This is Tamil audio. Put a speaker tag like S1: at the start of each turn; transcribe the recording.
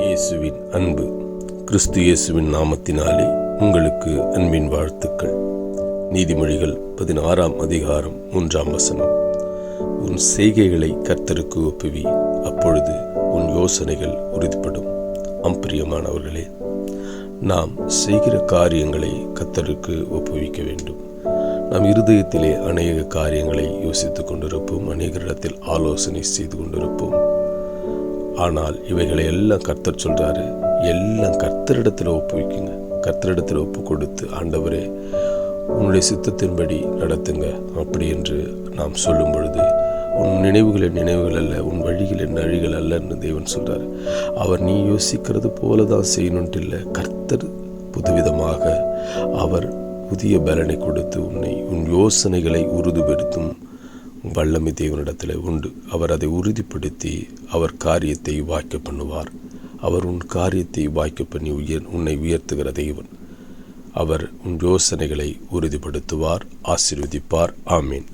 S1: இயேசுவின் அன்பு. கிறிஸ்து இயேசுவின் நாமத்தினாலே உங்களுக்கு அன்பின் வாழ்த்துக்கள். நீதிமொழிகள் பதினாறாம் அதிகாரம் மூன்றாம் வசனம். உன் செய்கைகளை கர்த்தருக்கு ஒப்புவி அப்பொழுது உன் யோசனைகள் உறுதிப்படும். அம்பிரியமானவர்களே நாம் செய்கிற காரியங்களை கர்த்தருக்கு ஒப்புவிக்க வேண்டும். நம் இருதயத்திலே அநேக காரியங்களை யோசித்துக் கொண்டிருப்போம் அநேகரிடத்தில் ஆலோசனை செய்து கொண்டிருப்போம். ஆனால் இவைகளை எல்லாம் கர்த்தர் சொல்கிறாரு எல்லாம் கர்த்தரிடத்தில் ஒப்புவிக்குங்க. கர்த்தரிடத்தில் ஒப்பு கொடுத்து ஆண்டவரே உன்னுடைய சித்தத்தின்படி நடத்துங்க. அப்படி என்று நாம் சொல்லும் பொழுது உன் நினைவுகளின் நினைவுகள் அல்ல உன் வழிகளின் வழிகள் அல்லன்னு தேவன் சொல்கிறார் அவர் நீ யோசிக்கிறது போல தான் செய்யணுன்ட்டு இல்லை கர்த்தர் புதுவிதமாக அவர் புதிய பலனை கொடுத்து உன்னை உன் யோசனைகளை உறுதிப்படுத்தும் வல்லமை தேவனிடத்தில் உண்டு. அவர் அதை உறுதிப்படுத்தி அவர் காரியத்தை வாய்க்க பண்ணுவார். அவர் உன் காரியத்தை வாய்க்க பண்ணி உயர் உன்னை உயர்த்துகிற தெய்வன் அவர் உன் யோசனைகளை உறுதிப்படுத்துவார் ஆசீர்வதிப்பார். ஆமீன்.